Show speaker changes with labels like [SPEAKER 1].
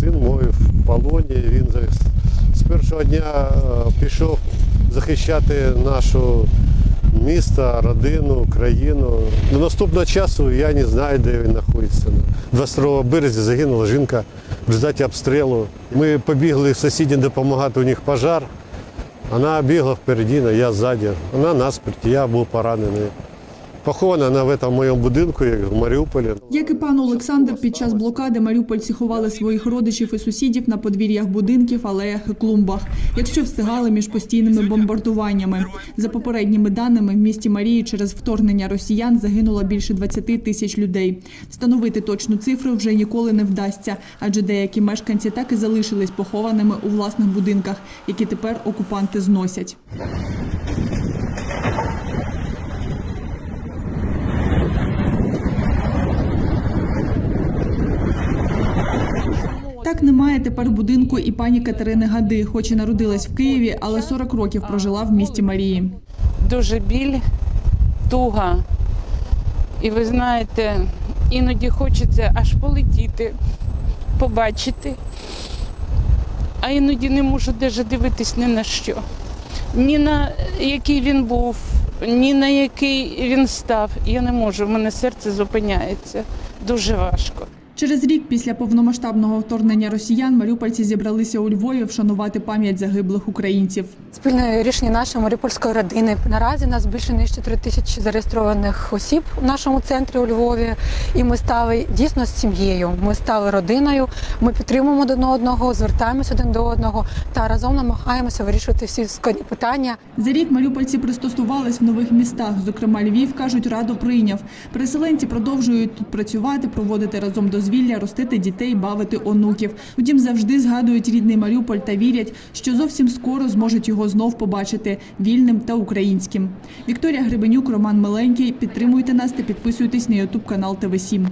[SPEAKER 1] син мой в полоні. Він з першого дня е, пішов захищати нашу місто, родину, країну. До наступного часу я не знаю, де він знаходиться. 22 березня загинула жінка в результаті обстрілу. Ми побігли сусідям допомагати, у них пожар. Вона бігла впереді, а я ззаді. Вона насмерть, я був поранений. Похована вона в цьому моєму будинку, як в Маріуполі.
[SPEAKER 2] Як і пан Олександр, під час блокади маріупольці ховали своїх родичів і сусідів на подвір'ях будинків, алеях і клумбах, якщо встигали між постійними бомбардуваннями. За попередніми даними, в місті Марії через вторгнення росіян загинуло більше 20 тисяч людей. Встановити точну цифру вже ніколи не вдасться, адже деякі мешканці так і залишились похованими у власних будинках, які тепер окупанти зносять. Так немає тепер будинку і пані Катерини Гади, хоч і народилась в Києві, але 40 років прожила в місті Марії.
[SPEAKER 3] дуже біль, туга. І ви знаєте, іноді хочеться аж полетіти, побачити. А іноді не можу даже дивитись ні на що. Ні на який він був, ні на який він став. Я не можу, в мене серце зупиняється. Дуже важко.
[SPEAKER 2] Через рік після повномасштабного вторгнення росіян маріупольці зібралися у Львові вшанувати пам'ять загиблих українців.
[SPEAKER 4] Спільне рішення нашої маріупольської родини. Наразі нас більше ніж 4 тисячі зареєстрованих осіб у нашому центрі у Львові. І ми стали дійсно з сім'єю. Ми стали родиною. Ми підтримуємо один одного, звертаємося один до одного та разом намагаємося вирішувати всі складні питання.
[SPEAKER 2] За рік маріупольці пристосувались в нових містах. Зокрема, Львів кажуть, радо прийняв. Переселенці продовжують тут працювати, проводити разом дозвілля, ростити дітей, бавити онуків. Утім, завжди згадують рідний Маріуполь та вірять, що зовсім скоро зможуть його знов побачити вільним та українським. Вікторія Гребенюк, Роман Миленький. Підтримуйте нас та підписуйтесь на Ютуб канал ТВ 7